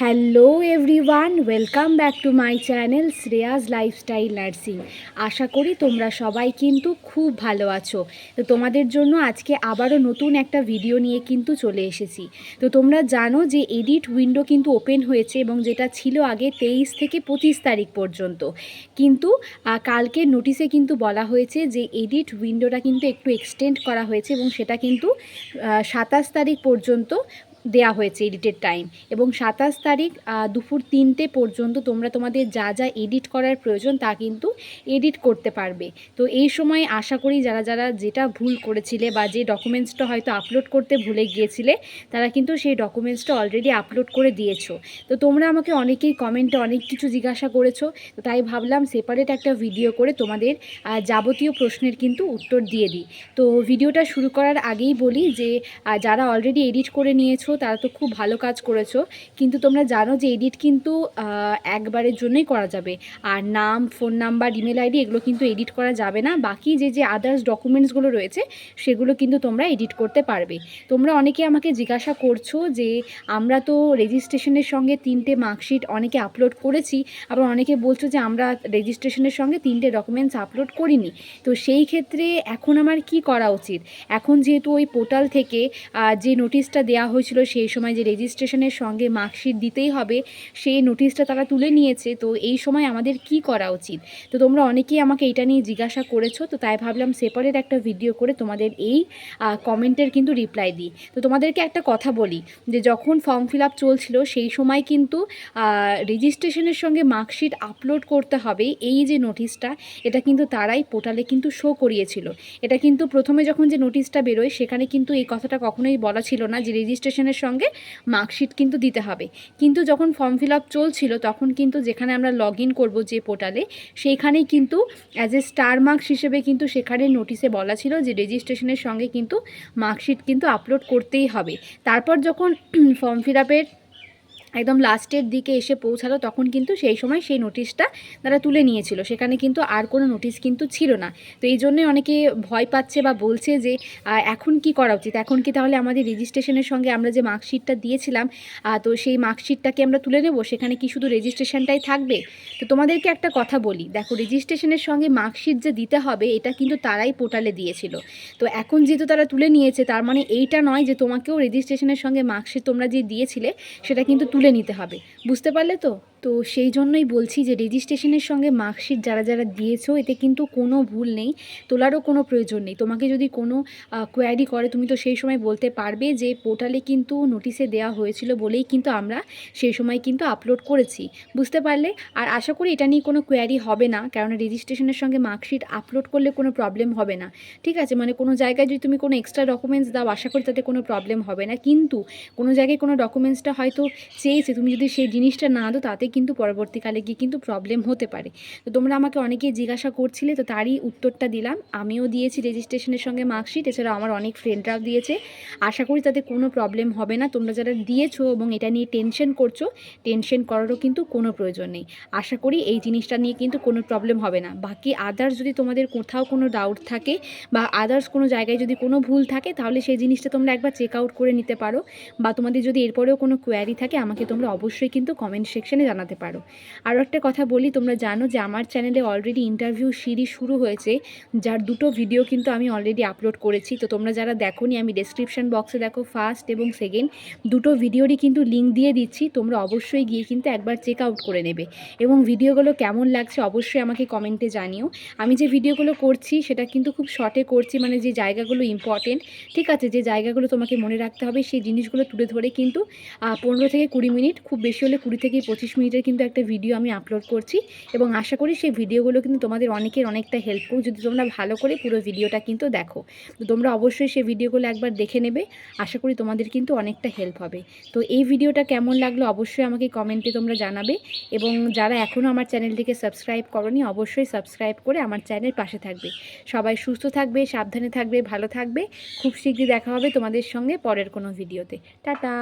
Hello everyone welcome back to my channel Shreyas lifestyle nursing আশা করি তোমরা সবাই কিন্তু খুব ভালো আছো। তো তোমাদের জন্য আজকে আবারও নতুন একটা ভিডিও নিয়ে কিন্তু চলে এসেছি। তো তোমরা জানো যে এডিট উইন্ডো কিন্তু ওপেন হয়েছে এবং যেটা ছিল আগে তেইশ থেকে পঁচিশ তারিখ পর্যন্ত। কিন্তু আহ, কালকের নোটিশে কিন্তু বলা হয়েছে যে এডিট উইন্ডোটা কিন্তু একটু এক্সটেন্ড করা হয়েছে এবং সেটা কিন্তু সাতাশ তারিখ পর্যন্ত দেয়া হয়েছে এডিটের টাইম এবং সাতাশ তারিখ দুপুর তিনটে পর্যন্ত তোমরা তোমাদের যা যা এডিট করার প্রয়োজন তা কিন্তু এডিট করতে পারবে। তো এই সময় আশা করি যারা যারা যেটা ভুল করেছিলে বা যে ডকুমেন্টসটা হয়তো আপলোড করতে ভুলে গিয়েছিলে, তারা কিন্তু সেই ডকুমেন্টসটা অলরেডি আপলোড করে দিয়েছ। তো তোমরা আমাকে অনেকেই কমেন্টে অনেক কিছু জিজ্ঞাসা করেছ, তো তাই ভাবলাম সেপারেট একটা ভিডিও করে তোমাদের যাবতীয় প্রশ্নের কিন্তু উত্তর দিয়ে দিই। তো ভিডিওটা শুরু করার আগেই বলি যে যারা অলরেডি এডিট করে নিয়েছো তারা তো খুব ভালো কাজ করেছ। কিন্তু তোমরা জানো যে এডিট কিন্তু একবারের জন্যই করা যাবে। আর নাম, ফোন নাম্বার, ইমেল আইডি, এগুলো কিন্তু এডিট করা যাবে না। বাকি যে যে আদার্স ডকুমেন্টসগুলো রয়েছে, সেগুলো কিন্তু তোমরা এডিট করতে পারবে। তোমরা অনেকে আমাকে জিজ্ঞাসা করছ যে, আমরা তো রেজিস্ট্রেশনের সঙ্গে তিনটে মার্কশিট অনেকে আপলোড করেছি, আবার অনেকে বলছো যে, আমরা রেজিস্ট্রেশনের সঙ্গে তিনটে ডকুমেন্টস আপলোড করিনি। তো সেই ক্ষেত্রে এখন আমার কি করা উচিত? এখন যেহেতু ওই পোর্টাল থেকে যে নোটিশটা দেওয়া হয়েছিল সেই সময় যে রেজিস্ট্রেশনের সঙ্গে মার্কশিট দিতেই হবে, সেই নোটিশটা তারা তুলে নিয়েছে। তো এই সময় আমাদের কি করা উচিত? তো তোমরা অনেকেই আমাকে এটা নিয়ে জিজ্ঞাসা করেছ, তো তাই ভাবলাম সেপারেট একটা ভিডিও করে তোমাদের এই কমেন্টের কিন্তু রিপ্লাই দিই। তো তোমাদেরকে একটা কথা বলি, যে যখন ফর্ম ফিল আপ চলছিল, সেই সময় কিন্তু রেজিস্ট্রেশনের সঙ্গে মার্কশিট আপলোড করতে হবে, এই যে নোটিশটা এটা কিন্তু তারাই পোর্টালে কিন্তু শো করিয়েছিল। এটা কিন্তু প্রথমে যখন যে নোটিশটা বেরোয়, সেখানে কিন্তু এই কথাটা কখনোই বলা ছিল না যে রেজিস্ট্রেশনের সঙ্গে মার্কশিট কিন্তু দিতে হবে। কিন্তু যখন ফর্ম ফিল আপ চলছিল, তখন কিন্তু যেখানে আমরা লগ ইন করব যে পোর্টালে, সেইখানেই কিন্তু অ্যাজ এ স্টার মার্কস হিসেবে কিন্তু সেখানে নোটিশে বলা ছিল যে রেজিস্ট্রেশনের সঙ্গে কিন্তু মার্কশিট কিন্তু আপলোড করতেই হবে। তারপর যখন ফর্ম ফিল আপের একদম লাস্টের দিকে এসে পৌঁছালো, তখন কিন্তু সেই সময় সেই নোটিশটা তারা তুলে নিয়েছিল। সেখানে কিন্তু আর কোনো নোটিশ কিন্তু ছিল না। তো এই জন্যই অনেকে ভয় পাচ্ছে বা বলছে যে এখন কি করা উচিত? এখন কি তাহলে আমাদের রেজিস্ট্রেশনের সঙ্গে আমরা যে মার্কশিটটা দিয়েছিলাম তো সেই মার্কশিটটাকে আমরা তুলে নেব সেখানে কি শুধু রেজিস্ট্রেশনটাই থাকবে? তো তোমাদেরকে একটা কথা বলি। দেখো রেজিস্ট্রেশনের সঙ্গে মার্কশিট যে দিতে হবে, এটা কিন্তু তারাই পোর্টালে দিয়েছিল। তো এখন যেহেতু তারা তুলে নিয়েছে, তার মানে এইটা নয় যে তোমাকেও রেজিস্ট্রেশনের সঙ্গে মার্কশিট তোমরা যে দিয়েছিলে, সেটা কিন্তু তুলে নিতে হবে। বুঝতে পারলে তো? তো সেই জন্যই বলছি যে রেজিস্ট্রেশনের সঙ্গে মার্কশিট যারা যারা দিয়েছ, এতে কিন্তু কোনো ভুল নেই, তোলারও কোনো প্রয়োজন নেই। তোমাকে যদি কোনো কোয়ারি করে, তুমি তো সেই সময় বলতে পারবে যে পোর্টালে কিন্তু নোটিশে দেওয়া হয়েছিল বলেই কিন্তু আমরা সেই সময় কিন্তু আপলোড করেছি। বুঝতে পারলে? আর আশা করি এটা নিয়ে কোনো কোয়ারি হবে না কারণ রেজিস্ট্রেশনের সঙ্গে মার্কশিট আপলোড করলে কোনো প্রবলেম হবে না। ঠিক আছে? মানে কোনো জায়গায় যদি তুমি কোনো এক্সট্রা ডকুমেন্টস দাও, আশা করি তাতে কোনো প্রবলেম হবে না। কিন্তু কোনো জায়গায় কোনো ডকুমেন্টসটা হয়তো চেয়েছে, তুমি যদি সেই জিনিসটা না দাও, তাতে কিন্তু পরবর্তীকালে গিয়ে কিন্তু প্রবলেম হতে পারে। তো তোমরা আমাকে অনেকেই জিজ্ঞাসা করছিলে, তো তারই উত্তরটা দিলাম। আমিও দিয়েছি রেজিস্ট্রেশনের সঙ্গে মার্কশিট এছাড়াও আমার অনেক ফ্রেন্ডরাও দিয়েছে। আশা করি তাতে কোনো প্রবলেম হবে না। তোমরা যারা দিয়েছ এবং এটা নিয়ে টেনশন করছ টেনশন করারও কিন্তু কোনো প্রয়োজন নেই। আশা করি এই জিনিসটা নিয়ে কিন্তু কোনো প্রবলেম হবে না। বাকি আদার্স যদি তোমাদের কোথাও কোনো ডাউট থাকে বা আদার্স কোনো জায়গায় যদি কোনো ভুল থাকে, তাহলে সেই জিনিসটা তোমরা একবার চেক আউট করে নিতে পারো। বা তোমাদের যদি এরপরেও কোনো কোয়ারি থাকে, আমাকে তোমরা অবশ্যই কিন্তু কমেন্ট সেকশনে জানাতে পারো। আরও একটা কথা বলি, তোমরা জানো যে আমার চ্যানেলে অলরেডি ইন্টারভিউ সিরিজ শুরু হয়েছে, যার দুটো ভিডিও কিন্তু আমি অলরেডি আপলোড করেছি। তো তোমরা যারা দেখোনি, আমি ডেসক্রিপশন বক্সে দেখো ফার্স্ট এবং সেকেন্ড দুটো ভিডিওরই কিন্তু লিঙ্ক দিয়ে দিচ্ছি। তোমরা অবশ্যই গিয়ে কিন্তু একবার চেক আউট করে নেবে। এবং ভিডিওগুলো কেমন লাগছে অবশ্যই আমাকে কমেন্টে জানিও। আমি যে ভিডিওগুলো করছি, সেটা কিন্তু খুব শর্টে করছি মানে যে জায়গাগুলো ইম্পর্টেন্ট ঠিক আছে? যে জায়গাগুলো তোমাকে মনে রাখতে হবে, সেই জিনিসগুলো তুলে ধরে কিন্তু পনেরো থেকে কুড়ি মিনিট, খুব বেশি হলে কুড়ি থেকে পঁচিশ মিনিটের কিন্তু একটা ভিডিও আমি আপলোড করছি এবং আশা করি সেই ভিডিওগুলো কিন্তু তোমাদের অনেকের অনেকটা হেল্প করুক যদি তোমরা ভালো করে পুরো ভিডিওটা কিন্তু দেখো তোমরা অবশ্যই সেই ভিডিওগুলো একবার দেখে নেবে। আশা করি তোমাদের কিন্তু অনেকটা হেল্প হবে। তো এই ভিডিওটা কেমন লাগল অবশ্যই আমাকে কমেন্টে তোমরা জানাবে এবং যারা এখনও আমার চ্যানেলটিকে সাবস্ক্রাইব করনি, অবশ্যই সাবস্ক্রাইব করে আমার চ্যানেল পাশে থাকবে। সবাই সুস্থ থাকবে, সাবধানে থাকবে, ভালো থাকবে। খুব শীঘ্রই দেখা হবে তোমাদের সঙ্গে পরের কোনো ভিডিওতে টাটা!